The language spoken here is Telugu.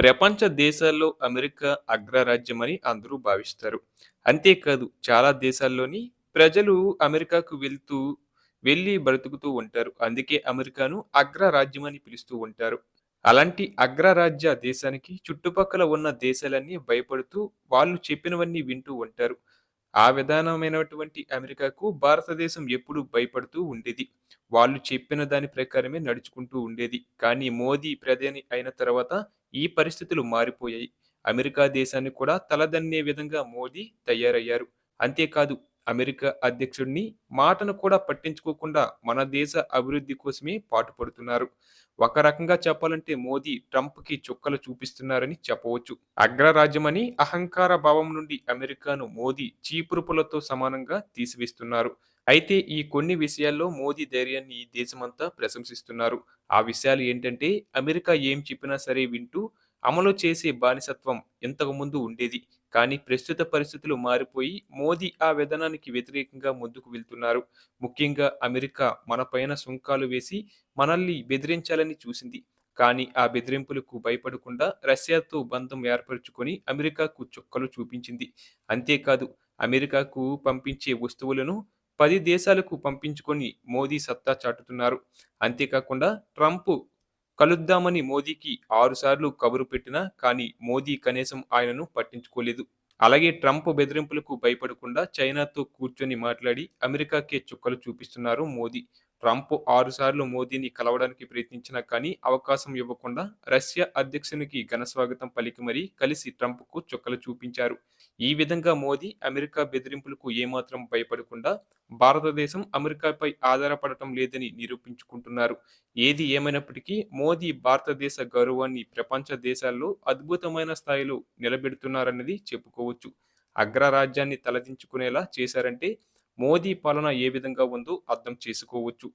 ప్రపంచ దేశాల్లో అమెరికా అగ్రరాజ్యమని అందరూ భావిస్తారు. అంతేకాదు చాలా దేశాల్లోని ప్రజలు అమెరికాకు వెళ్తూ వెళ్ళి బ్రతుకుతూ ఉంటారు. అందుకే అమెరికాను అగ్రరాజ్యమని పిలుస్తూ ఉంటారు. అలాంటి అగ్రరాజ్య దేశానికి చుట్టుపక్కల ఉన్న దేశాలన్నీ భయపడుతూ వాళ్ళు చెప్పినవన్నీ వింటూ ఉంటారు. ఆ విధానమైనటువంటి అమెరికాకు భారతదేశం ఎప్పుడూ భయపడుతూ ఉండేది. వాళ్ళు చెప్పిన దాని ప్రకారమే నడుచుకుంటూ ఉండేది. కానీ మోదీ ప్రధాని అయిన తర్వాత ఈ పరిస్థితులు మారిపోయాయి. అమెరికా దేశాన్ని కూడా తలదన్నే విధంగా మోదీ తయారయ్యారు. అంతేకాదు అమెరికా అధ్యక్షుడిని మాటను కూడా పట్టించుకోకుండా మన దేశ అభివృద్ధి కోసమే పాటుపడుతున్నారు. ఒక రకంగా చెప్పాలంటే మోదీ ట్రంప్‌కి చుక్కలు చూపిస్తున్నారని చెప్పవచ్చు. అగ్రరాజ్యమని అహంకార భావం నుండి అమెరికాను మోదీ చీపురుపులతో సమానంగా తీసివేస్తున్నారు. అయితే ఈ కొన్ని విషయాల్లో మోదీ ధైర్యాన్ని దేశమంతా ప్రశంసిస్తున్నారు. ఆ విషయాలు ఏంటంటే అమెరికా ఏం చెప్పినా సరే వింటూ అమలు చేసే బానిసత్వం ఇంతకుముందు ఉండేది. కానీ ప్రస్తుత పరిస్థితులు మారిపోయి మోదీ ఆ విధానానికి వ్యతిరేకంగా ముందుకు వెళ్తున్నారు. ముఖ్యంగా అమెరికా మనపైన సుంకాలు వేసి మనల్ని బెదిరించాలని చూసింది. కానీ ఆ బెదిరింపులకు భయపడకుండా రష్యాతో బంధం ఏర్పరచుకొని అమెరికాకు చుక్కలు చూపించింది. అంతేకాదు అమెరికాకు పంపించే వస్తువులను పది దేశాలకు పంపించుకొని మోదీ సత్తా చాటుతున్నారు. అంతేకాకుండా ట్రంప్ కలుద్దామని మోదీకి ఆరుసార్లు కబురు పెట్టినా కానీ మోదీ కనీసం ఆయనను పట్టించుకోలేదు. అలాగే ట్రంప్ బెదిరింపులకు భయపడకుండా చైనాతో కూర్చొని మాట్లాడి అమెరికాకే చుక్కలు చూపిస్తున్నారు మోదీ. ట్రంప్ ఆరుసార్లు మోదీని కలవడానికి ప్రయత్నించినా కానీ అవకాశం ఇవ్వకుండా రష్యా అధ్యక్షునికి ఘనస్వాగతం పలికి మరీ కలిసి ట్రంప్‌కు చుక్కలు చూపించారు. ఈ విధంగా మోదీ అమెరికా బెదిరింపులకు ఏమాత్రం భయపడకుండా భారతదేశం అమెరికాపై ఆధారపడటం లేదని నిరూపించుకుంటున్నారు. ఏది ఏమైనప్పటికీ మోదీ భారతదేశ గౌరవాన్ని ప్రపంచ దేశాల్లో అద్భుతమైన స్థాయిలో నిలబెడుతున్నారన్నది చెప్పుకోవచ్చు. అగ్రరాజ్యాన్ని తలదించుకునేలా చేశారంటే మోదీ పాలన ఏ విధంగా ఉందో అర్థం చేసుకోవచ్చు.